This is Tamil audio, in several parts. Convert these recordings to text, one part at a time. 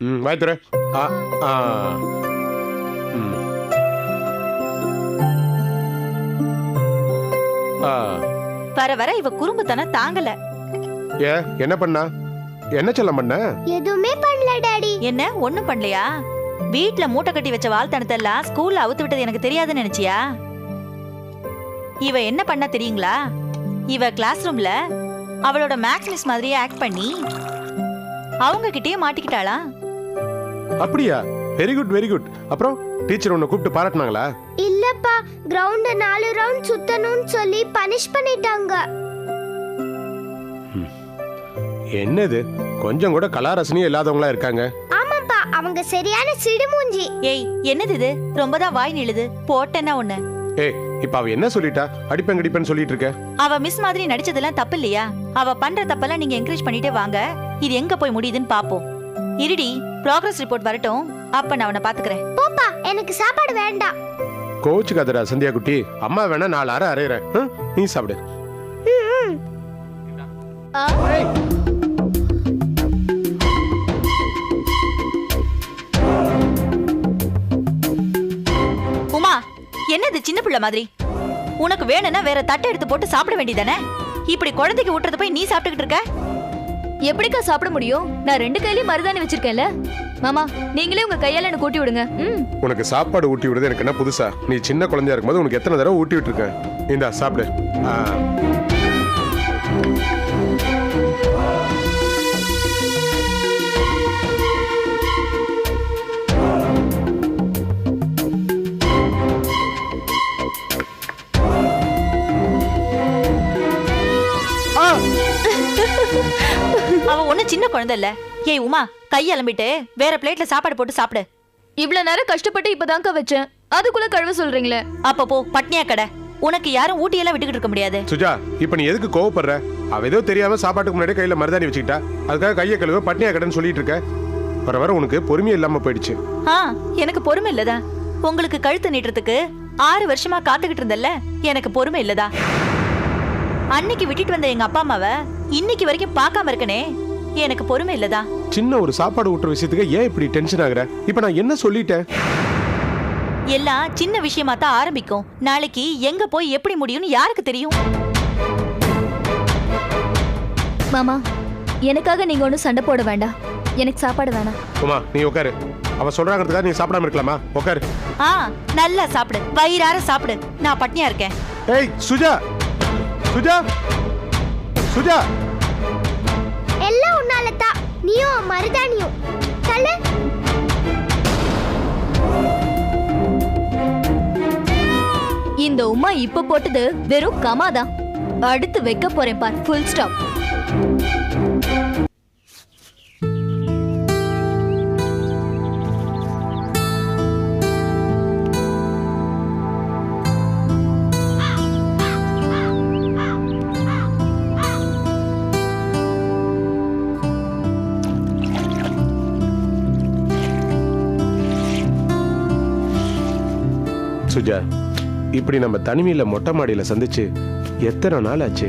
ம் வாய் தர ஆ ஆ. ம். ஆ. வர வர இவ குறும்புத்தனம் தாங்கல. ஏ என்ன பண்ணா? என்ன செல்லம் பண்ண? எதுவுமே பண்ணல டாடி. என்ன ஒண்ணும் பண்ணலையா? வீட்ல மூட்டை கட்டி வச்ச வாழ்த்தனத்தை எல்லாம் ஸ்கூல்ல அவுத்து விட்டது எனக்கு தெரியாதுன்னு நினைச்சியா? இவ என்ன பண்ணா தெரியுங்களா? இவ கிளாஸ் ரூம்ல அவளோட மேக்ஸ் மிஸ் மாதிரியே ஆக்ட் பண்ணி அவங்க கிட்டயே மாட்டிக்கிட்டாளா? அப்படியா? வெரி குட் வெரி குட் அப்புறம் டீச்சர் உன்னை கூப்பிட்டு பாராட்டினாங்களா? இல்லப்பா கிரவுண்ட நாலு ரவுண்ட் சுத்தணும்னு சொல்லி பனிஷ் பண்ணிட்டாங்க. என்னது? கொஞ்சம் கூட கலா ரசனையே இல்லாதவங்களா இருக்காங்க. ஆமாப்பா அவங்க சரியான சிடுமூஞ்சி. ஏய் என்னது இது? ரொம்ப தான் வாய் நிழுது போட்டேன்னா ஒண்ணு ஏய் இப்ப அவ என்ன சொல்லிட்டா? அடிப்பேன் கடிப்பேன்னு சொல்லிட்டு இருக்க. அவ மிஸ் மாதிரி நடிச்சதெல்லாம் தப்பு இல்லையா? அவ பண்ற தப்பெல்லாம் நீங்க என்கரேஜ் பண்ணிட்டே வாங்க. இது எங்க போய் முடியுதுன்னு பாப்போம். இருடி ப்ராக்ரஸ் ரிப்போர்ட் வரட்டும். அப்ப நான் அவனை பாத்துக்கிறேன். போப்பா எனக்கு சாப்பாடு வேண்டாம். கோச்சு கதரா சந்தியா குட்டி அம்மா வேணா நாலு அரை அரைகிறேன் நீ சாப்பிடு. உமா என்னது சின்ன பிள்ளை மாதிரி? உனக்கு வேணும்னா வேற தட்டை எடுத்து போட்டு சாப்பிட வேண்டியதானே இப்படி குழந்தைக்கு ஊட்டுறது போய் நீ சாப்பிட்டுக்கிட்டு இருக்க? எப்படிக்கா சாப்பிட முடியும்? நான் ரெண்டு கையிலயும் மருதாணி வச்சிருக்கேன்ல. மாமா நீங்களே உங்க கையால எனக்கு கூட்டி விடுங்க. ம். உனக்கு சாப்பாடு ஊட்டி விடுறது எனக்கு என்ன புதுசா? நீ சின்ன குழந்தையா இருக்கும்போது உனக்கு எத்தனை தடவை ஊட்டி விட்டுருக்கேன்? இந்தா சாப்பிடு. ஒண்ணு சின்ன குழந்தை இல்ல? ஏய் உமா கை அலம்பிட்டு வேற பிளேட்ல சாப்பாடு போட்டு சாப்பிடு. இவ்வளவு நேரம் கஷ்டப்பட்டு இப்பதான்க்கா வச்சேன். அதுக்குள்ள கழுவ சொல்றீங்களே? அப்ப போ பட்னியா கடை. உனக்கு யாரும் ஊட்டியெல்லாம் விட்டுக்கிட்டு இருக்க முடியாது. சுஜா இப்ப நீ எதுக்கு கோவப்படுற? அவ ஏதோ தெரியாம சாப்பாட்டுக்கு முன்னாடி கையில மருதாணி வச்சுக்கிட்டா. அதுக்காக கையை கழுவ பட்னியா கடைன்னு சொல்லிட்டு இருக்க. வர வர உனக்கு பொறுமையே இல்லாம போயிடுச்சு. ஆ எனக்கு பொறுமை இல்லதா? உங்களுக்கு கழுத்து நீட்டுறதுக்கு ஆறு வருஷமா காத்துக்கிட்டு இருந்தல்ல? எனக்கு பொறுமை இல்லதா? அன்னைக்கு விட்டுட்டு வந்த எங்க அப்பா அம்மாவை இன்னைக்கு வரைக்கும் பார்க்காம இருக்கனே. எனக்கு பொறுமை இல்லதா சின்ன ஒரு சாப்பாடு ஊட்டுற விஷயத்துக்கு ஏன் இப்படி டென்ஷன் ஆகுற? இப்ப நான் என்ன சொல்லிட்டேன்? எல்லாம் சின்ன விஷயமா தான் ஆரம்பிக்கும். நாளைக்கு எங்க போய் எப்படி முடியும்னு யாருக்கு தெரியும்? மாமா எனக்காக நீங்க ஒன்றும் சண்டை போட வேண்டாம். எனக்கு சாப்பாடு வேணாம். உமா நீ உட்காரு அவ சொல்றாங்கிறதுக்காக நீ சாப்பிடாம இருக்கலாமா? உட்காரு ஆ நல்லா சாப்பிடு. வயிறார சாப்பிடு. நான் பட்னியா இருக்கேன். ஏய் சுஜா. சுஜா. சுஜா. நீயும் மருதானியும் தள்ளு. இந்த உமா இப்ப போட்டது வெறும் கமாதான். அடுத்து வைக்க போறேன் பார் ஃபுல் ஸ்டாப் சுஜா இப்படி நம்ம தனிமையில மொட்டை மாடியில சந்திச்சு எத்தனை நாள் ஆச்சு?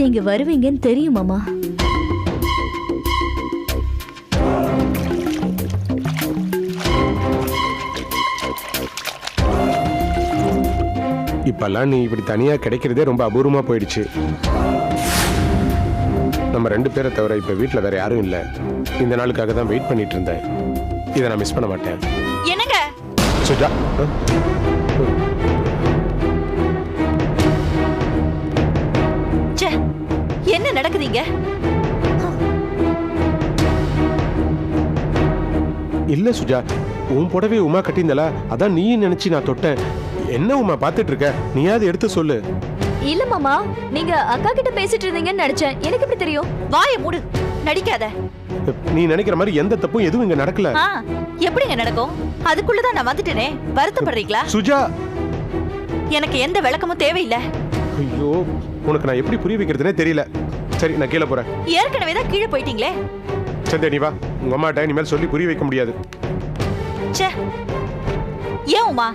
நீங்க வருவீங்கன்னு தெரியும் மாமா. இப்பெல்லாம் நீ இப்படி தனியா கிடைக்கிறதே ரொம்ப அபூர்வமா போயிடுச்சு. நம்ம ரெண்டு பேரை தவிர இப்ப வீட்ல வேற யாரும் இல்ல. இந்த நாளுக்காக தான் வெயிட் பண்ணிட்டு இருந்தேன். இதை நான் மிஸ் பண்ண மாட்டேன். என்னங்க? சுஜா என்ன நடக்குதுங்க? இல்ல சுஜா உன் புடவை உமா கட்டியிருந்தல அதான் நீயும் நினைச்சு நான் தொட்டேன். என்ன உமா பார்த்துட்டு இருக்க? நீயாவது எடுத்து சொல்லு. இல்ல மாமா நீங்க அக்கா கிட்ட பேசிட்டு இருந்தீங்கன்னு நினைச்சேன். எனக்கு எப்படி தெரியும்? வாயை மூடு. நடிக்காத. நீ நினைக்கிற மாதிரி எந்த தப்பும் எதுவும் இங்க நடக்கல. ஆ எப்படிங்க நடக்கும்? அதுக்குள்ளதான் நான் வந்துட்டேனே. வருத்தப்படுறீங்களா? சுஜா! எனக்கு எந்த விளக்கமும் தேவையில்லை. ஐயோ உனக்கு நான் எப்படி புரிய வைக்கிறதுனே தெரியல. சரி நான் கீழே போறேன். ஏற்கனவே தான் கீழே போயிட்டீங்களே. சந்தியா நீ வா. உங்க அம்மாட்ட இனிமேல் சொல்லி புரிய வைக்க முடியாது. ச்சே. ஏன் உமா?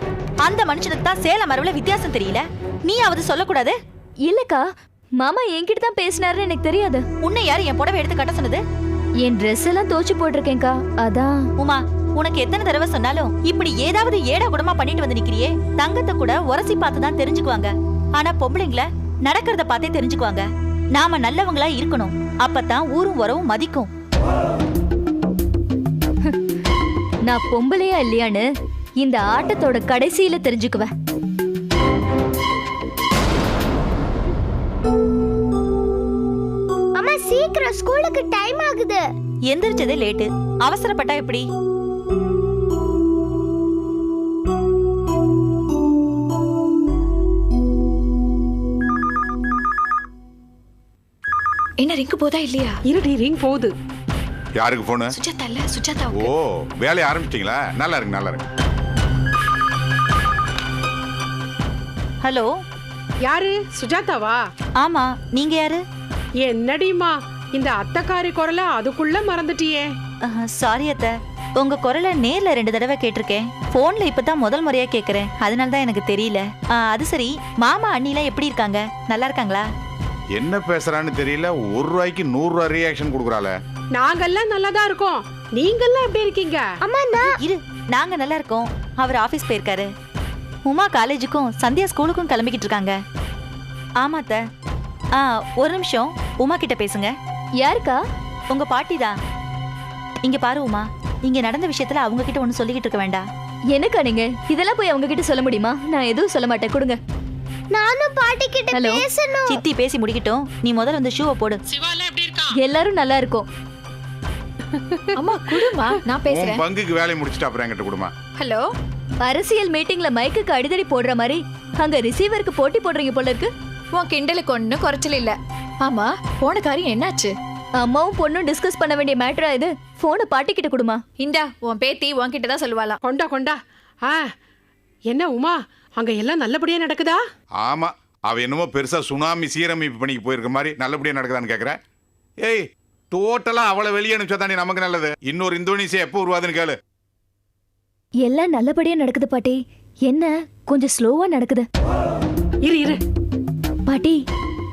அந்த மனுஷனுக்கு தான் சேலம் மரவுல வித்தியாசம் தெரியல. நீயாவது சொல்லக்கூடாது? இல்லக்கா மாமா என்கிட்ட தான் பேசினாருன்னு எனக்கு தெரியாது. உன்னை யார் என் புடவை எடுத்து கட்ட சொன்னது? என் Dress எல்லாம் தோச்சு போட்டிருக்கேன்க்கா. அதான். உமா உனக்கு எத்தனை தடவை சொன்னாலும் இப்படி ஏதாவது ஏடா கூடமா பண்ணிட்டு வந்து நிக்கிறியே? தங்கத்தை கூட உரசி பார்த்து தான் தெரிஞ்சுக்குவாங்க. ஆனா பொம்பளைங்கள நடக்கிறத பார்த்தே தெரிஞ்சுக்குவாங்க. நாம நல்லவங்களா இருக்கணும். அப்பதான் ஊரும் உறவும் மதிக்கும். நான் பொம்பளையா இல்லையான்னு இந்த ஆட்டத்தோட கடைசியில தெரிஞ்சுக்குவேன். சீக்கிரம் ஸ்கூலுக்கு டைம் ஆகுது. எந்திரிச்சதே லேட்டு அவசரப்பட்டா எப்படி? என்ன ரிங்கு போதா இல்லையா? இருடி ரிங் போகுது. யாருக்கு போனு சுஜாதா இல்ல சுஜாதா ஓ வேலையை ஆரம்பிச்சிட்டீங்களா? நல்லா இருக்கு நல்லா இருக்கு ஹலோ யாரு? சுஜாதாவா? ஆமா நீங்க யாரு? என்னடிமா இந்த அத்தக்காரி குரல அதுக்குள்ள மறந்துட்டியே. சாரி அத்த. உங்க குரலை நேர்ல ரெண்டு தடவை கேட்டிருக்கேன். போன்ல இப்பதான் முதல் முறையா கேக்குறேன். அதனால தான் எனக்கு தெரியல. ஆ, அது சரி. மாமா அண்ணிலாம் எப்படி இருக்காங்க? நல்லா இருக்காங்களா? என்ன பேசுறான்னு தெரியல. ஒரு ரூபாய்க்கு நூறு ரூபாய் ரியாக்ஷன் கொடுக்குறாள. நாங்கெல்லாம் நல்லாதான் இருக்கோம். நீங்கெல்லாம் எப்படி இருக்கீங்க? அம்மா இரு. நாங்க நல்லா இருக்கோம். அவர் ஆபீஸ் போயிருக்காரு. உமா காலேஜுக்கும் சந்தியா ஸ்கூலுக்கும் கிளம்பிக்கிட்டு இருக்காங்க. ஆமா அத்த. ஆ ஒரு நிமிஷம். உமா கிட்ட பேசுங்க. யாருக்கா? உங்க பாட்டி தான் இங்க பாரு உமா இங்க நடந்த விஷயத்துல அவங்க கிட்ட ஒண்ணு சொல்லிக்கிட்டு இருக்க வேண்டாம். எனக்கா நீங்க? இதெல்லாம் போய் அவங்க கிட்ட சொல்ல முடியுமா? நான் எதுவும் சொல்ல மாட்டேன். கொடுங்க. நானும் பாட்டி கிட்ட? பேசணும். சித்தி பேசி முடிக்கட்டும். நீ முதல்ல வந்து ஷூவை போடு. எல்லாரும் நல்லா இருக்கும். அம்மா குடுமா நான் உன் பேசுறேன். பங்குக்கு வேலையை முடிச்சுட்டு அப்புறம் என்கிட்ட கொடுமா ஹலோ? அரசியல் மீட்டிங்ல மைக்குக்கு அடிதடி போடுற மாதிரி அங்க ரிசீவருக்கு போட்டி போடுறீங்க போல இருக்கு. உன் கிண்டலுக்கு ஒன்னும் குறைச்சல் இல்ல. ஆமா போன காரியம் என்னாச்சு? அம்மாவும் பொண்ணும் டிஸ்கஸ் பண்ண வேண்டிய மேட்டரா இது? போனை பாட்டி கிட்ட கொடுமா. இந்தா உன் பேத்தி உன்கிட்ட தான் சொல்லுவாளாம் கொண்டா கொண்டா. ஆ என்ன உமா அங்க எல்லாம் நல்லபடியா நடக்குதா? ஆமா அவ என்னமோ பெருசா சுனாமி சீரமைப்பு பண்ணிக்கு போயிருக்க மாதிரி நல்லபடியா நடக்குதான்னு கேக்குற ஏய் டோட்டலா அவளை வெளியே அனுப்பிச்சா நமக்கு நல்லது. இன்னொரு இந்தோனேசியா எப்போ உருவாதுன்னு கேளு. எல்லாம் நல்லபடியா நடக்குது பாட்டி. என்ன கொஞ்சம் ஸ்லோவா நடக்குது. இரு இரு. பாட்டி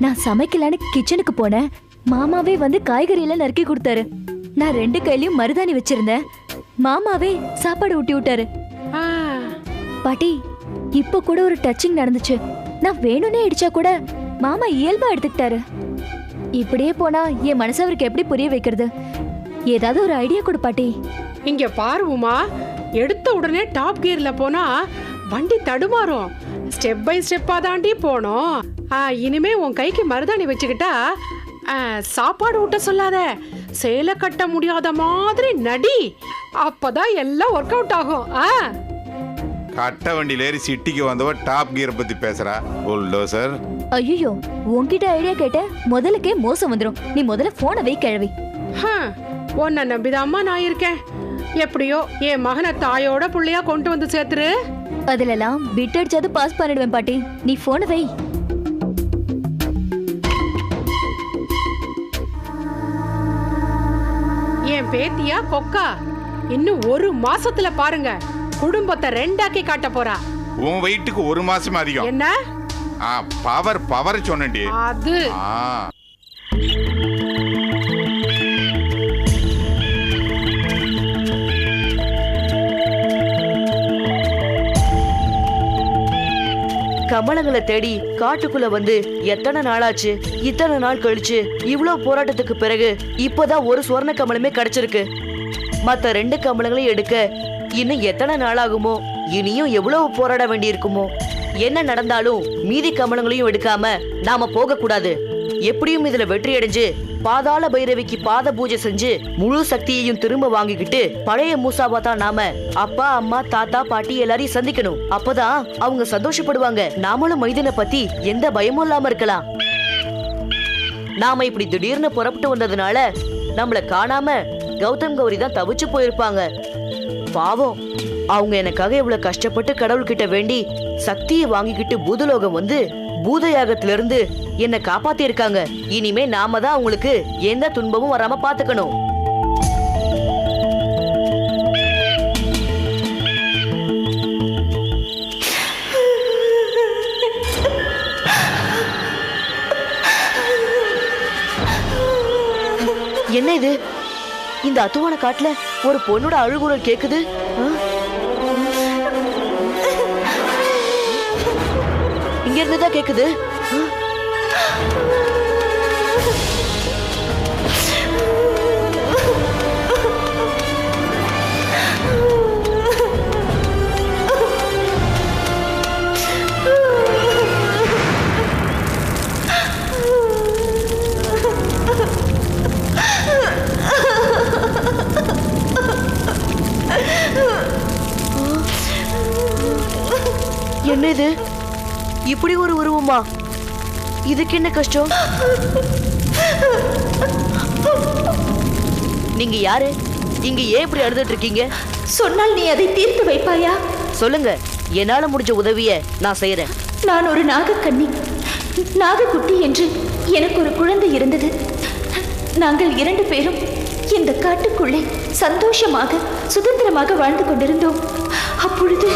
நான் சமைக்கலான்னு கிச்சனுக்கு போனேன். மாமாவே வந்து காய்கறி எல்லாம் நறுக்கி கொடுத்தாரு. நான் ரெண்டு கையிலயும் மருதாணி வச்சிருந்தேன். மாமாவே சாப்பாடு ஊட்டி விட்டாரு. ஆ, பாட்டி இப்ப கூட ஒரு டச்சிங் நடந்துச்சு. நான் வேணும்னே இடிச்சா கூட மாமா இயல்பா எடுத்துக்கிட்டாரு. இப்படியே போனா என் மனசு அவருக்கு எப்படி புரிய வைக்கிறது? ஏதாவது ஒரு ஐடியா கொடு பாட்டி. இங்க பாரு உமா எடுத்த உடனே டாப் கியர்ல போனா வண்டி தடுமாறும். ஸ்டெப் பை ஸ்டெப்பா தாண்டி போனோம். ஆ, இனிமே உன் கைக்கு மருதாணி வச்சுக்கிட்டா ஆ, சாப்பாடு ஊட்ட சொல்லாத. சேலை கட்ட முடியாத மாதிரி நடி. அப்பதான் எல்லாம் ஒர்க் அவுட் ஆகும். ஆ? கட்ட வண்டியில ஏறி சிட்டிக்கு வந்தவ டாப் கியர் பத்தி பேசுறா. புல்டோசர் ஐயோ உன்கிட்ட ஐடியா கேட்ட முதலுக்கே மோசம் வந்துரும். நீ முதல்ல போனை வை கிழவி. உன்னை நம்பிதாம்மா நான் இருக்கேன். எப்படியோ என் மகனை தாயோட புள்ளையா கொண்டு வந்து சேர்த்துரு. அதுலலாம் பிட் அடிச்சாது பாஸ் பண்ணிடுவேன் பாட்டி. நீ போனை வை. என் பேத்தியா கொக்கா? இன்னும் ஒரு மாசத்துல பாருங்க. குடும்பத்தை ரெண்டாக்கி காட்ட போறா. உன் வெயிட்டுக்கு ஒரு மாசம் அதிகம். என்ன? ஆ பவர் பவர் சொன்னேன்டி. அது. ஆ. கமலங்களை தேடி காட்டுக்குள்ள வந்து எத்தனை நாளாச்சு இத்தனை நாள் கழிச்சு இவ்வளவு போராட்டத்துக்கு பிறகு இப்போதான் ஒரு சுவர்ண கமலமே கிடைச்சிருக்கு. மத்த ரெண்டு கமலங்களையும் எடுக்க இன்னும் எத்தனை நாள் ஆகுமோ இனியும் எவ்வளவு போராட வேண்டியிருக்குமோ? என்ன நடந்தாலும் மீதி கமலங்களையும் எடுக்காம நாம போக கூடாது எப்படியும் இதுல வெற்றி அடைஞ்சு பாதாள பைரவிக்கு பாத பூஜை செஞ்சு முழு சக்தியையும் திரும்ப வாங்கிக்கிட்டு பழைய மூசாவா தான் நாம அப்பா அம்மா தாத்தா பாட்டி எல்லாரையும் சந்திக்கணும். அப்பதான் அவங்க சந்தோஷப்படுவாங்க. நாமளும் மைதனை பத்தி எந்த பயமும் இல்லாம இருக்கலாம். நாம இப்படி திடீர்னு புறப்பட்டு வந்ததுனால நம்மள காணாம கௌதம் கௌரி தான் தவிச்சு போயிருப்பாங்க. பாவம். அவங்க எனக்காக இவ்வளவு கஷ்டப்பட்டு கடவுள்கிட்ட வேண்டி சக்தியை வாங்கிக்கிட்டு பூதலோகம் வந்து பூதயாகத்திலிருந்து என்னை காப்பாத்தி இருக்காங்க இனிமே நாம தான் அவங்களுக்கு எந்த துன்பமும் வராம பாத்துக்கணும். என்ன இது? இந்த அத்துவான காட்டுல ஒரு பொண்ணோட அழுகுரல் கேக்குது. ஆ? இங்க இருந்துதான் கேக்குது இப்படி ஒரு உருவமா? இதுக்கு என்ன கஷ்டம்? நீங்க யாரு? இங்க ஏன் இப்படி அழுதுட்டு இருக்கீங்க? சொன்னால் நீ அதை தீர்த்து வைப்பாயா? சொல்லுங்க. என்னால முடிஞ்ச உதவிய நான் செய்யறேன் நான் ஒரு நாகக்கன்னி நாகக்குட்டி என்று எனக்கு ஒரு குழந்தை இருந்தது. நாங்கள் இரண்டு பேரும் இந்த காட்டுக்குள்ளே சந்தோஷமாக சுதந்திரமாக வாழ்ந்து கொண்டிருந்தோம். அப்பொழுது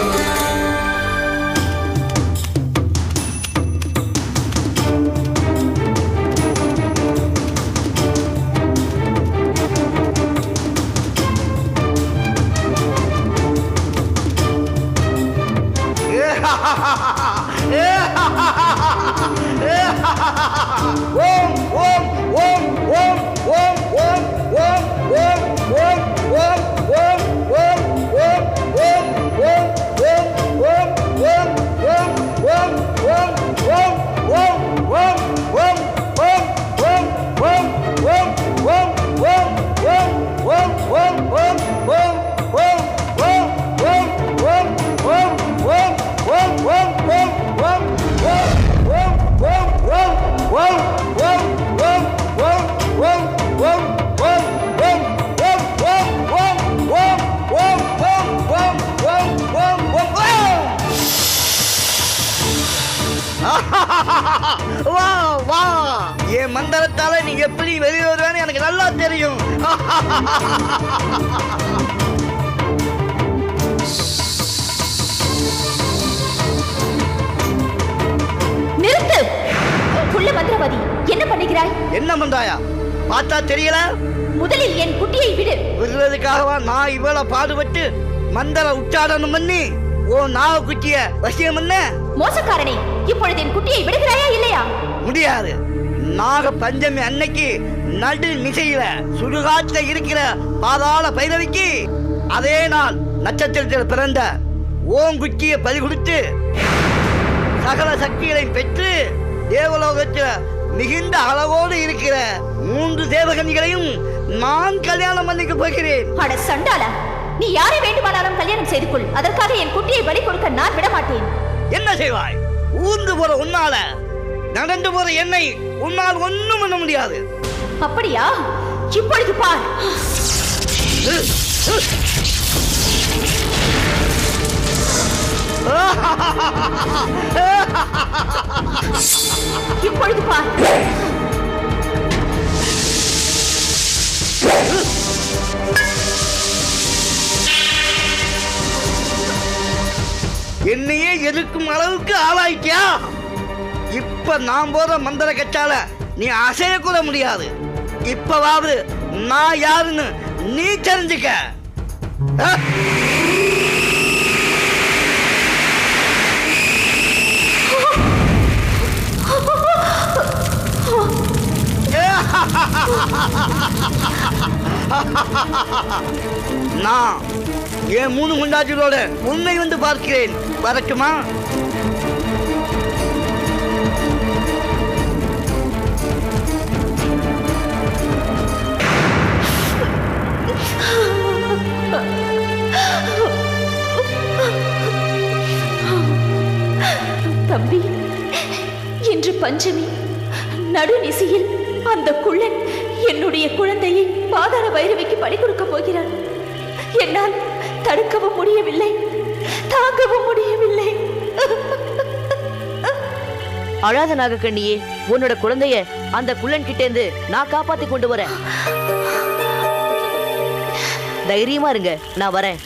எப்படி வெளியே வருவேன்னு எனக்கு நல்லா தெரியும். நிறுத்து. புள்ள மந்திரவாதி என்ன பண்ணுகிறாய்? என்ன பண்றாயா பார்த்தா தெரியல? முதலில் என் குட்டியை விடு. விடுறதுக்காகவா நான் இவ்வளவு பாடுபட்டு மந்திர உச்சாரணம் பண்ணி ஓ நாவ குட்டிய வசியம் பண்ண மோசக்காரனே இப்பொழுது என் குட்டியை விடுகிறாயா இல்லையா? முடியாது. நாக பஞ்சமி அன்னைக்கு நடு நிசையில சுடுகாட்டுல இருக்கிற பாதாள பைரவிக்கு அதே நாள் நட்சத்திரத்தில் பிறந்த ஓங்குச்சிய பலி கொடுத்து சகல சக்திகளையும் பெற்று தேவலோகத்தில் மிகுந்த அளவோடு இருக்கிற மூன்று தேவகன்னிகளையும் நான் கல்யாணம் பண்ணிக்க போகிறேன். அட சண்டாளா நீ யாரை வேண்டுமானாலும் கல்யாணம் செய்து கொள் அதற்காக என் குட்டியை பலி கொடுக்க நான் விட மாட்டேன் என்ன செய்வாய்? ஊர்ந்து போற உன்னால நடந்து போற என்னை உன்னால் ஒண்ணும் பண்ண முடியாது. அப்படியா? இப்பொழுது பார். இப்பொழுது பார். என்னையே எதிர்க்கும் அளவுக்கு ஆளாயிட்டியா? இப்ப நான் போற மந்திர கச்சால நீ அசைய கூட முடியாது. இப்பவாவது நான் யாருன்னு நீ தெரிஞ்சுக்க. ஆ? நான் என் மூணு முண்டாட்டிகளோட உண்மை வந்து பார்க்கிறேன். வரட்டுமா? பஞ்சமி. நடுநிசையில் அந்த குள்ளன் என்னுடைய குழந்தையை பாதாள பைரவிக்கு பலி கொடுக்க போகிறான் என்னால் தடுக்கவும் முடியவில்லை. தாங்கவும் முடியவில்லை. அழாத நாகக்கண்ணியே உன்னோட குழந்தைய அந்த குள்ளன் கிட்டேந்து நான் காப்பாத்தி கொண்டு வரேன். தைரியமா இருங்க நான் வரேன்.